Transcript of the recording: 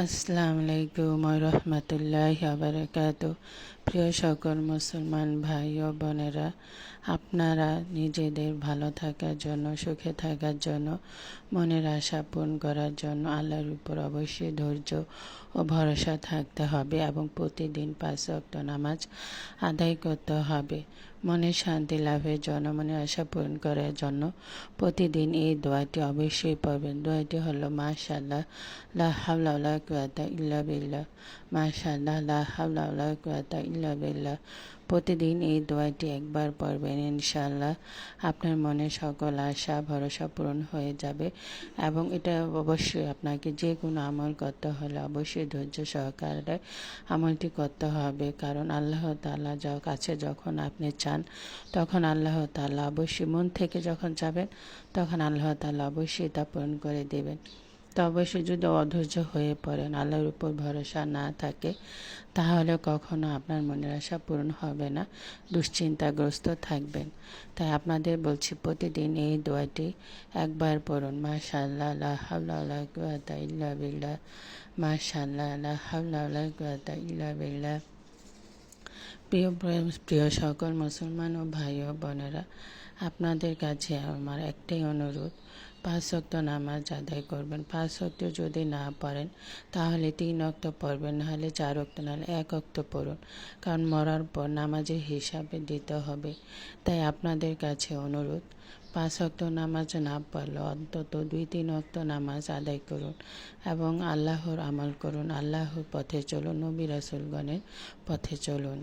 আসসালামু আলাইকুম রহমতুল্লাহ বারকাত প্রিয় সকল মুসলমান ভাই ও বোনেরা, আপনারা নিজেদের ভালো থাকার জন্য, সুখে থাকার জন্য, মনের আশা পূরণ করার জন্য আল্লাহর উপর অবশ্যই ধৈর্য ও ভরসা থাকতে হবে এবং প্রতিদিন পাঁচ ওয়াক্ত নামাজ আদায় করতে হবে। মনের শান্তি লাভের জন্য মনের আশা পূরণ করার জন্য প্রতিদিন এই দোয়াটি অবশ্যই পড়বেন। দোয়াটি হলো মাশাল্লাহ লা হাওলা কুওয়াতা ইল্লা বিল্লাহ। মাশাল্লাহ লা হাওলা কুওয়াতা ইল্লা বিল্লাহ। প্রতিদিন এই দোয়াটি একবার পড়বেন, ইনশাআল্লাহ। আপনার মনে সকল আশা, ভরসা পূরণ হয়ে যাবে এবং এটা অবশ্যই আপনাকে যে কোনো আমল করতে হলে অবশ্যই ধৈর্য সহকারে আমলটি করতে হবে। কারণ আল্লাহ তাআলা কাছে যখন আপনি চান তখন আল্লাহ তাআলা অবশ্যই মন থেকে যখন যাবেন, তখন আল্লাহ তাআলা অবশ্যই তা পূরণ করে দেবেন। তো অবশ্যই যদি অধৈর্য হয়ে পড়েন, আল্লাহর উপর ভরসা না থাকে, তাহলে কখনো আপনার মনের আশা পূরণ হবে না, দুশ্চিন্তাগ্রস্ত থাকবেন। তাই আপনাদের বলছি, প্রতিদিন এই দোয়াটি একবার পড়ুন। মাশাল্লাহ হাওলা ওয়ালা কুওয়াতা ইল্লা বিল্লাহ। মাশাল্লাহ কুওয়াতা ইল্লা বিল্লাহ। প্রিয় প্রিয় সকল মুসলমান ও ভাই ও বোনেরা, আপনাদের কাছে আমার একটাই অনুরোধ, পাঁচ অক্ত নামাজ আদায় করবেন। পাঁচ অক্ত যদি না পড়েন, তাহলে তিন অক্ত পড়বেন, নাহলে চার অক্ত নাহলে এক অক্ত পড়ুন। কারণ মরার পর নামাজের হিসাবে দিতে হবে। তাই আপনাদের কাছে অনুরোধ, পাঁচ অক্ত নামাজ না পড়লে অন্তত দুই, তিন অক্ত নামাজ আদায় করুন এবং আল্লাহর আমল করুন। আল্লাহর পথে চলুন, নবী রাসুলগণের পথে চলুন।